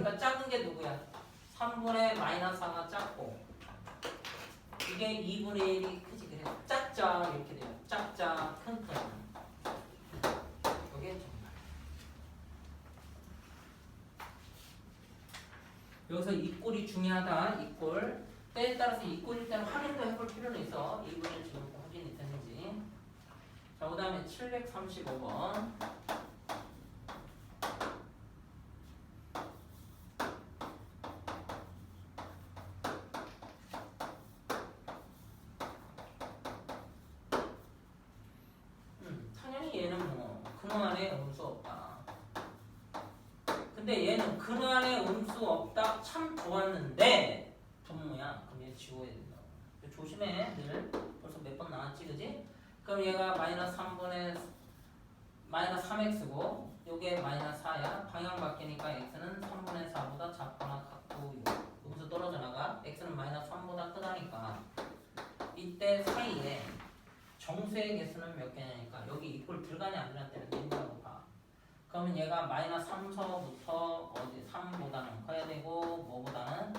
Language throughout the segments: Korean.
그러니까 작은 게 누구야? 3분의 마이너스 하나 작고 이게 2분의 1이 크지 그래. 작자 이렇게 돼요. 작자 큰큰. 이게 정말. 여기서 이 꼴이 중요하다. 이 꼴. 때에 따라서 이 꼴일 때는 확인도 해볼 필요는 있어. 이 꼴이 지금 확인이 됐는지. 자그 다음에 735번 음, 당연히 얘는 뭐 근원에 음수 없다. 근데 얘는 근원에 음수 없다 참 좋았는데 분모야. 그럼 얘 지워야 된다. 조심해 늘. 벌써 몇 번 나왔지 그지? 그럼 얘가 마이너스 3분의 마이너스 3x고 요게 마이너스 4야. 방향 바뀌니까 x는 3분의 4보다 작거나 같고 음수 떨어져 나가. x는 마이너스 3보다 크다니까. 이때 사이에 정수의 개수는 몇 개냐니까 여기 이꼴 들어가냐 안 들어가냐 때는 된다고 봐. 그러면 얘가 마이너스 3서부터 어디 3보다는 커야 되고 뭐보다는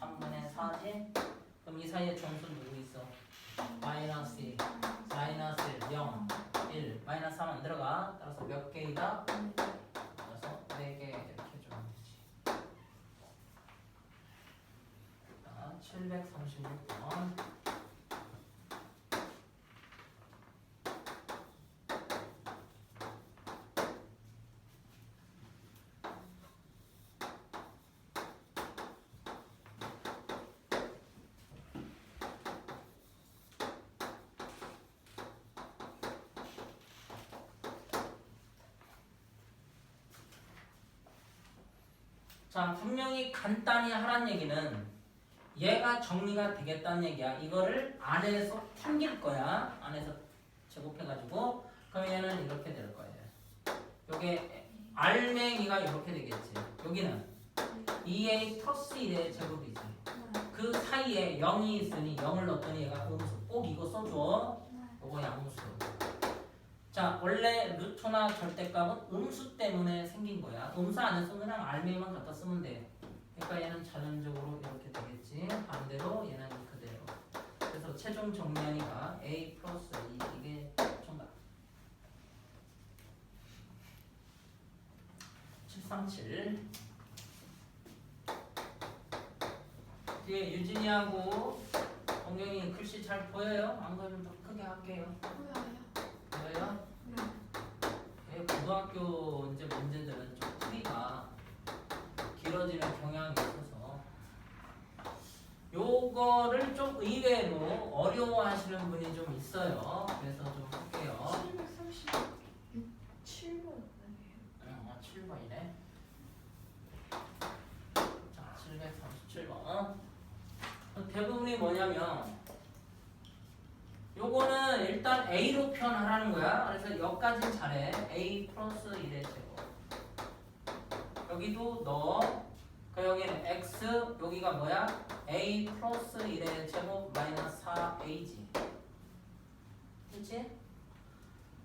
3분의 4지? 그럼 이 사이에 정수 누구 있어? 마이너스 1, 마이너스 1, 0, 1, 마이너스 3 안 들어가. 따라서 몇 개이다? 따라서 4개 이렇게 주면 되지. 자, 736번. 자, 분명히 간단히 하란 얘기는 얘가 정리가 되겠다는 얘기야. 이거를 안에서 튕길 거야. 안에서 제곱해가지고. 그럼 얘는 이렇게 될 거예요. 요게 알맹이가 이렇게 되겠지. 여기는 2a 플러스 1의 제곱이지. 그 사이에 0이 있으니 0을 넣었더니 얘가 음수. 꼭 이거 써줘. 요거 양수. 자, 원래 루트나 절대값은 음수 때문에 생긴 거야. 음수 안에서 그냥 알맹이만 갖다 쓰면 돼. 그러니까 얘는 자연적으로 이렇게 되겠지. 반대로 얘는 그대로. 그래서 최종 정리하니까 a 플러스 2 이게 정답. 737 뒤에 유진이하고 동경이 글씨 잘 보여요? 안 보이면 더 크게 할게요. 보여요? 예, 고등학교 이제 문제들은 좀 풀이가 길어지는 경향이 있어서 요거를 좀 의외로 어려워하시는 분이 좀 있어요. 그래서 좀 할게요. 736 7번 아니에요? 어, 7번이네. 자, 737번. 대부분이 뭐냐면 요거는 일단 A로 표현하라는 거야. 그래서 여기까지는 잘해. A 플러스 1의 제곱. 여기도 넣어. 그 여기는 X, 여기가 뭐야? A 플러스 1의 제곱 마이너스 4AG. 됐지?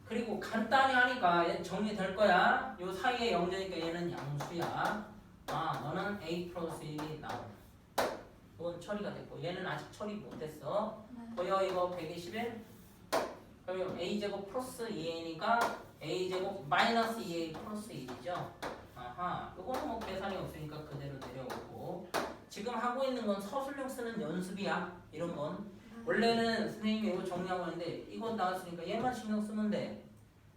그리고 간단히 하니까 얘 정리될 거야. 요 사이에 0되니까 얘는 양수야. 아, 너는 A 플러스 1이 나오. 이건 처리가 됐고 얘는 아직 처리 못했어. 보여 이거 121? 그러면 a제곱 플러스 2a니까 a제곱 마이너스 2a 플러스 1이죠. 아하, 이거는 뭐 계산이 없으니까 그대로 내려오고 지금 하고 있는 건 서술형 쓰는 연습이야. 이런 건 원래는 선생님이 이거 정리하고 있는데 이거 나왔으니까 얘만 신경 쓰면 돼.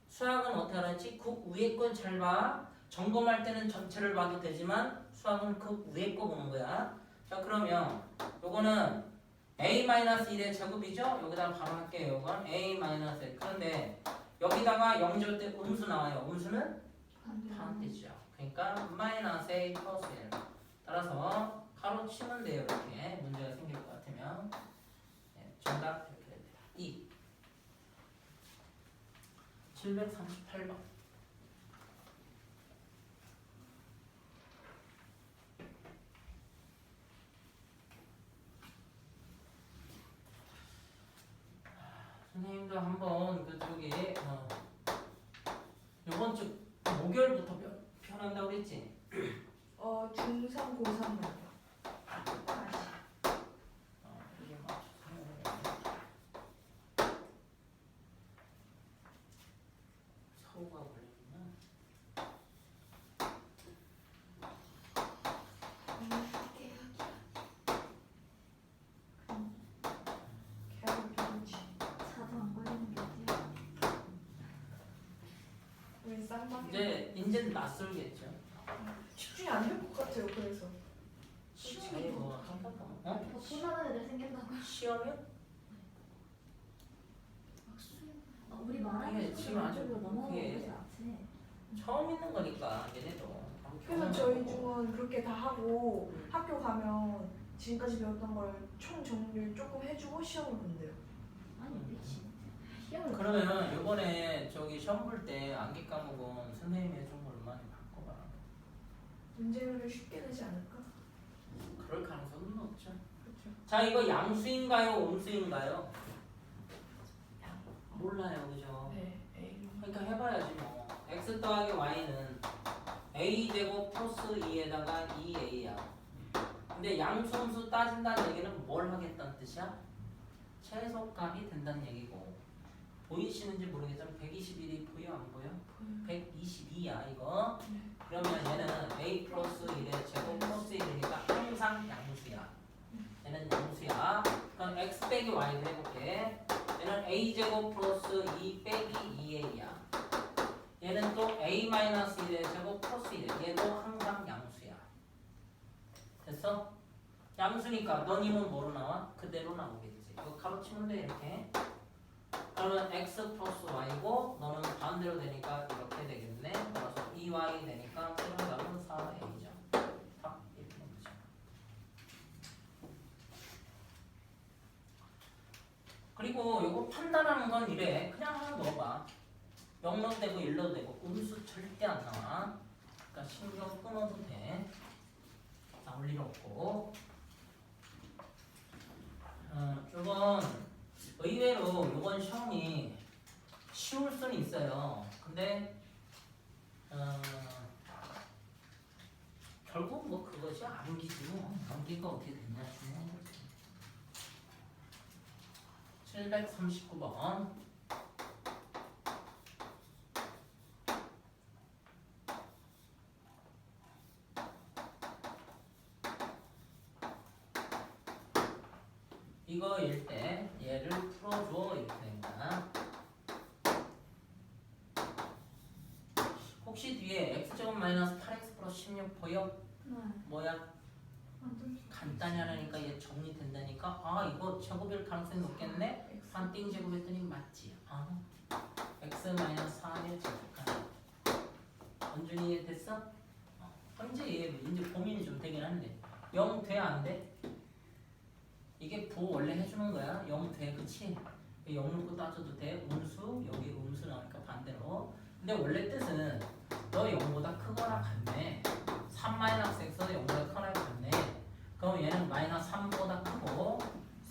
수학은 어떻게 하는지 그 위에 건 잘 봐. 점검할 때는 전체를 봐도 되지만 수학은 그 위에 거 보는 거야. 자 그러면 요거는 a-1의 제곱이죠? 여기다 바로 할게요. 이건 a-1 그런데 여기다가 0절 때 음수 나와요. 음수는 반대죠. 그러니까 마이너스 a 플러스 1 따라서 가로 치면 돼요. 이렇게 문제가 생길 것 같으면 네, 정답 이렇게 됩니다. 2 738번 선생님도 한번 그쪽에 어, 요번 주 목요일부터 편- 편한다고 그랬지? 어 중수 중3 고3 말이야. 어, 이게 맞춰서 서우가 걸리면 계속 누구지? 자도 안 걸리는 게 어디야? 우리 쌍방이 이제 이제는 낯설겠죠. 집중이 안 될 것 같아요. 그래서 시험이 뭐 한 번도 어? 뭐 불안한 애들 생긴다고요? 시험이요? 아, 우리 말하는 이게 지금 아주 쪽으로 넘어가고 그게- 그러지 않지. 처음 있는 거니까 얘네도. 그래서 저희 중은 그렇게 다 하고 학교 가면 지금까지 배웠던 걸 총 정리를 조금 해주고 시험을 본대요. 아니 미친. 시험을 그러면 이번에 저기 시험 볼 때 암기 과목은 선생님이 해준 걸로 많이 바꿔봐. 문제를 쉽게 내지 않을까? 그럴 가능성은 높죠. 그렇죠. 자 이거 양수인가요, 옴수인가요? 몰라요, 그죠? 네. A. 그러니까 해봐야지 뭐. x 더하기 y는 a 제곱 플러스 2에다가 2a야. 근데 양수함수 따진다는 얘기는 뭘 하겠다는 뜻이야? 최소값이 된다는 얘기고. 보이시는지 모르겠지만 121이 보여 안 보여? 122야 이거. 네. 그러면 얘는 a 플러스 1의 제곱 플러스 1이니까 항상 양수야. 얘는 양수야. 그럼 x 빼기 y를 해볼게. 얘는 a 제곱 플러스 2 빼기 2a야. 얘는 또 a 마이너스 1의 제곱 플러스 1. 얘도 항상 양수야. 됐어? 양수니까 너님은 뭐로 나와? 그대로 나오겠지. 이거 가로치면 돼 이렇게. 그러면 x 플러스 y고 너는 반대로 되니까 이렇게 되겠네. 그래서 2y 되니까 최종답은 4a죠. 딱 이렇게 되는 거죠. 그리고 이거 판단하는 건 이래. 그냥 하나 넣어봐. 0 넣어도 되고 1 넣어도 되고 음수 절대 안 나와. 그러니까 신경 끊어도 돼. 나올 일 없고. 어, 이건 의외로 이번 시험이 쉬울 수는 있어요. 근데 어, 결국 뭐 그것이 암기지 뭐. 암기가 어떻게 됐냐 중요한 거지. 739번 15 마이너스 8x 플러스 16 보여? 네. 뭐야? 간단히 하라니까 얘 정리된다니까 아 이거 제곱일 가능성이 높겠네? 반띵 제곱했더니 맞지 아 x 마이너스 4의 제곱까지 완전히 이해됐어? 어, 현재 얘 이제 고민이 좀 되긴 한데 0 돼? 안 돼? 이게 보 원래 해주는 거야 0 돼? 그치? 0 놓고 따져도 돼? 음수? 여기 음수 나오니까 반대로 근데 원래 뜻은 너 0보다 크거나 같네 3 마이너스 x가 0보다 크거나 같네 그럼 얘는 마이너스 3보다 크고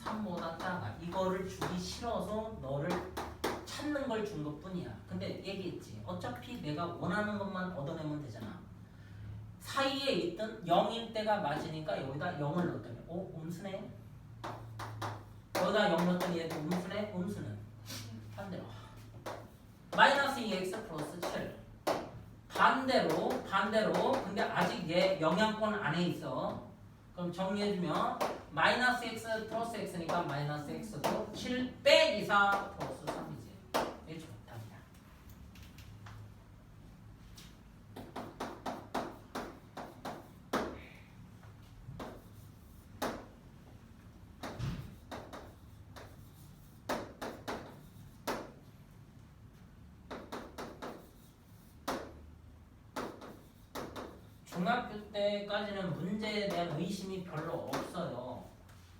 3보다 작아. 이거를 주기 싫어서 너를 찾는 걸 준 것 뿐이야. 근데 얘기했지. 어차피 내가 원하는 것만 얻어내면 되잖아. 사이에 있던 0일 때가 맞으니까 여기다 0을 넣었더니 오 음수네. 여기다 0 넣었더니 얘도 음수네. 음수는 반대로 마이너스 2x 플러스 7 반대로 반대로 근데 아직 얘 영향권 안에 있어. 그럼 정리해주면 마이너스 x 플러스 x니까 마이너스 x도 7 빼기 4 플러스 3이지. 이게 정답이야. 중학교 때까지는 문제에 대한 의심이 별로 없어요.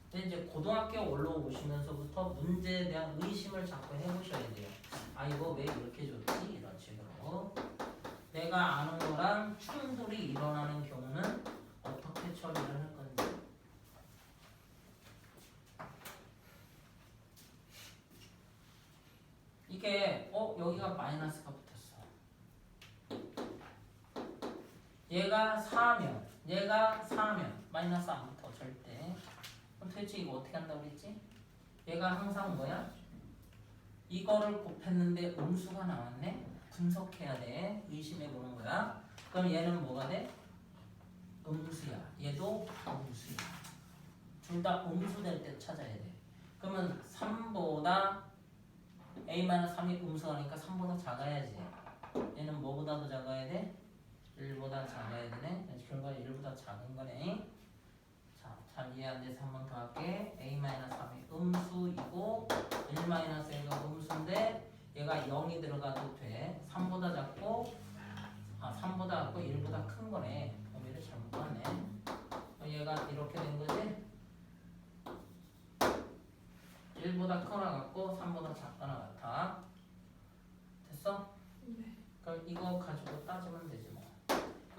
근데 이제 고등학교 올라오시면서부터 문제에 대한 의심을 자꾸 해보셔야 돼요. 아 이거 왜 이렇게 줬지? 이런 식으로 내가 아는 거랑 충돌이 일어나는 경우는 어떻게 처리를 할 건지 이게 어 여기가 마이너스가 붙었어. 얘가 4면 얘가 4 4면 마이너스 안부터 절대 그럼 도대체 이거 어떻게 한다고 그랬지? 얘가 항상 뭐야? 이거를 곱했는데 음수가 나왔네? 분석해야 돼 의심해 보는 거야 그럼 얘는 뭐가 돼? 음수야 얘도 음수야 둘 다 음수 될 때 찾아야 돼 그러면 3보다 a-3이 음수하니까 3보다 작아야지 얘는 뭐보다 더 작아야 돼? 1보다 작아야 되네. 결과 1보다 작은 거네. 자, 잘 이해 안 돼서 한 번 더 할게. a-3이 음수이고 1-1가 음수인데 얘가 0이 들어가도 돼. 3보다 작고 아 3보다 작고 1보다 큰 거네. 얘를 잘못 봤네. 그럼 얘가 이렇게 된 거지? 1보다 크거나 같고 3보다 작거나 같아. 됐어? 네. 그럼 이거 가지고 따지면 되지 뭐.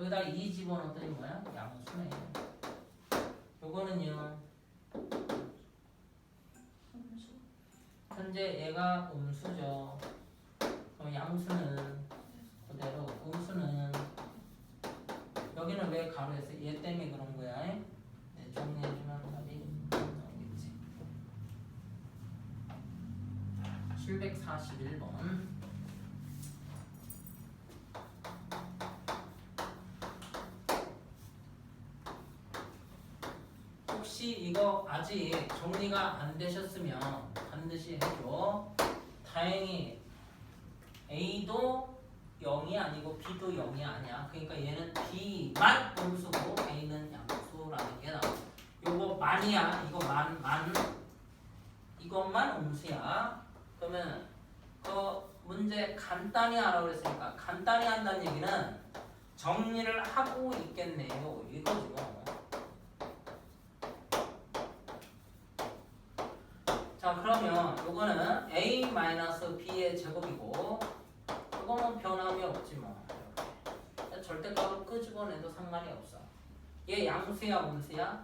여기다 2 집어넣었더니 뭐야? 양수네. 요거는요. 현재 얘가 음수죠. 그럼 양수는 그대로 음수는 여기는 왜 가로했어? 얘 때문에 그런 거야. 네, 정리해주면 답이 나오겠지. 741번. 혹시 이거 아직 정리가 안 되셨으면 반드시 해줘. 다행히 A도 0이 아니고 B도 0이 아니야. 그러니까 얘는 B만 음수고 A는 양수라는 게 나와. 요거 만이야. 이거 만, 만. 이것만 음수야. 그러면 그 문제 간단히 하라고 그랬으니까 간단히 한다는 얘기는 정리를 하고 있겠네요. 이거지 뭐. 자 그러면 요거는 a-b의 제곱이고 요거는 변함이 없지 뭐. 절대값을 끄집어내도 상관이 없어. 얘 양수야 음수야?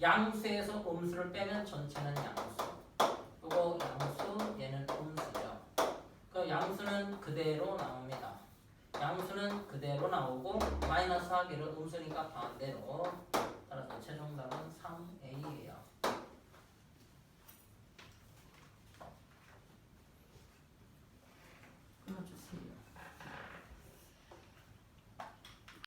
양수에서 음수를 빼면 전체는 양수. 요거 양수 얘는 음수죠. 그 양수는 그대로 나옵니다. 양수는 그대로 나오고 마이너스 하기를 음수니까 반대로. 따라서 최종답은 3